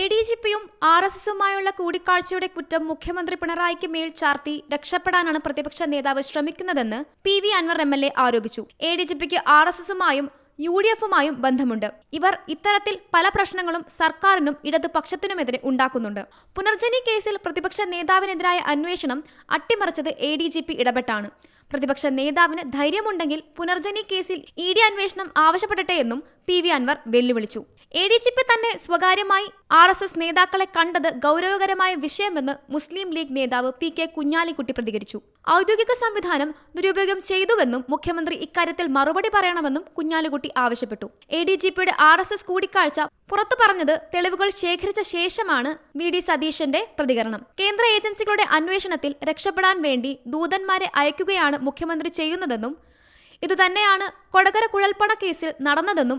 A D G പിയും R S എസുമായുള്ള കൂടിക്കാഴ്ചയുടെ കുറ്റം മുഖ്യമന്ത്രി പിണറായിക്ക് മേൽ ചാർത്തി രക്ഷപ്പെടാനാണ് പ്രതിപക്ഷ നേതാവ് ശ്രമിക്കുന്നതെന്ന് P V Anvar M L A ആരോപിച്ചു. എ ഡി ജി പിക്ക് ആർ എസ് എസുമായും യു ഡി എഫുമായും ബന്ധമുണ്ട്. ഇവർ ഇത്തരത്തിൽ പല പ്രശ്നങ്ങളും സർക്കാരിനും ഇടതുപക്ഷത്തിനുമെതിരെ ഉണ്ടാക്കുന്നുണ്ട്. പുനർജനി കേസിൽ പ്രതിപക്ഷ നേതാവിനെതിരായ അന്വേഷണം അട്ടിമറിച്ചത് എ ഡി ജി പി ഇടപെട്ടാണ്. പ്രതിപക്ഷ നേതാവിന് ധൈര്യമുണ്ടെങ്കിൽ പുനർജനി കേസിൽ ഇ ഡി അന്വേഷണം ആവശ്യപ്പെടട്ടെ എന്നും പി വി അൻവർ വെല്ലുവിളിച്ചു. എ ഡി ജി പി തന്നെ സ്വകാര്യമായി ആർ എസ് എസ് നേതാക്കളെ കണ്ടത് ഗൗരവകരമായ വിഷയമെന്ന് മുസ്ലിം ലീഗ് നേതാവ് പി കെ കുഞ്ഞാലിക്കുട്ടി പ്രതികരിച്ചു. ഔദ്യോഗിക സംവിധാനം ദുരുപയോഗം ചെയ്തുവെന്നും മുഖ്യമന്ത്രി ഇക്കാര്യത്തിൽ മറുപടി പറയണമെന്നും കുഞ്ഞാലിക്കുട്ടി ആവശ്യപ്പെട്ടു. എ ഡി ജി പിയുടെ ആർ എസ് എസ് കൂടിക്കാഴ്ച പുറത്തു പറഞ്ഞത് തെളിവുകൾ ശേഖരിച്ച ശേഷമാണ് വി ഡി സതീശന്റെ പ്രതികരണം. കേന്ദ്ര ഏജൻസികളുടെ അന്വേഷണത്തിൽ രക്ഷപ്പെടാൻ വേണ്ടി ദൂതന്മാരെ അയക്കുകയാണ് മുഖ്യമന്ത്രി ചെയ്യുന്നതെന്നും ഇതുതന്നെയാണ് കൊടകര കുഴൽപ്പണ കേസിൽ നടന്നതെന്നും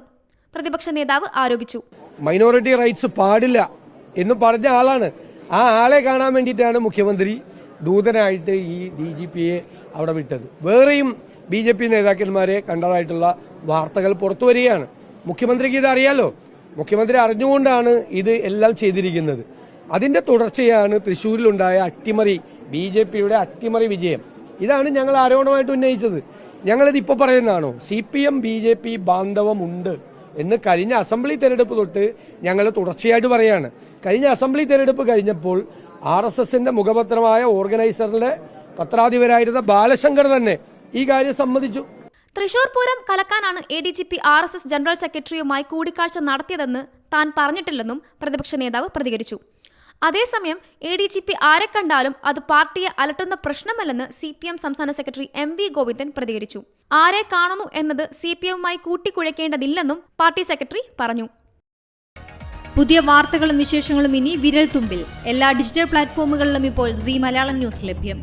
പ്രതിപക്ഷ നേതാവ് ആരോപിച്ചു. മൈനോറിറ്റി റൈറ്റ്സ് പാടില്ല എന്ന് പറഞ്ഞ ആളാണ്. ആ ആളെ കാണാൻ വേണ്ടിയിട്ടാണ് മുഖ്യമന്ത്രി ദൂതനായിട്ട് ഈ ഡി ജി പിയെ അവിടെ വിട്ടത്. വേറെയും ബി ജെ പി നേതാക്കന്മാരെ കണ്ടതായിട്ടുള്ള വാർത്തകൾ പുറത്തു വരികയാണ്. മുഖ്യമന്ത്രിക്ക് ഇത് അറിയാലോ? മുഖ്യമന്ത്രി അറിഞ്ഞുകൊണ്ടാണ് ഇത് എല്ലാം ചെയ്തിരിക്കുന്നത്. അതിന്റെ തുടർച്ചയാണ് തൃശ്ശൂരിലുണ്ടായ അട്ടിമറി ബി ജെ പിയുടെ അട്ടിമറി വിജയം. ഇതാണ് ഞങ്ങൾ ആരോപണമായിട്ട് ഉന്നയിച്ചത്. ഞങ്ങളിത് ഇപ്പോൾ പറയുന്നതാണോ? C P M B J P ബാന്ധവമുണ്ട്. എന്ന് കഴിഞ്ഞ അസംബ്ലി തെരഞ്ഞെടുപ്പ് തൊട്ട് ഞങ്ങൾ തുടർച്ചയായിട്ട് പറയാണ്. കഴിഞ്ഞ അസംബ്ലി തെരഞ്ഞെടുപ്പ് കഴിഞ്ഞപ്പോൾ ആർ എസ് എസിന്റെ മുഖപത്രമായ ഓർഗനൈസറിലെ പത്രാധിപരായിരുന്ന ബാലശങ്കർ തന്നെ ഈ കാര്യം സമ്മതിച്ചു. Thrissur Pooram കലക്കാനാണ് A D G P R S S general സെക്രട്ടറിയുമായി കൂടിക്കാഴ്ച നടത്തിയതെന്ന് താൻ പറഞ്ഞിട്ടില്ലെന്നും പ്രതിപക്ഷ നേതാവ് പ്രതികരിച്ചു. അതേസമയം എ ഡി ജി പി ആരെ കണ്ടാലും അത് പാർട്ടിയെ അലട്ടുന്ന പ്രശ്നമല്ലെന്ന് സി പി എം സംസ്ഥാന സെക്രട്ടറി എം വി ഗോവിന്ദൻ പ്രതികരിച്ചു. ആരെ കാണുന്നു എന്നത് സി പി എമ്മുമായി കൂട്ടിക്കുഴയ്ക്കേണ്ടതില്ലെന്നും പാർട്ടി സെക്രട്ടറി പറഞ്ഞു. പുതിയ വാർത്തകളും വിശേഷങ്ങളും ഇനി വിരൽ തുമ്പിൽ എല്ലാ ഡിജിറ്റൽ പ്ലാറ്റ്ഫോമുകളിലും ഇപ്പോൾ സി മലയാളം ന്യൂസ് ലഭ്യം.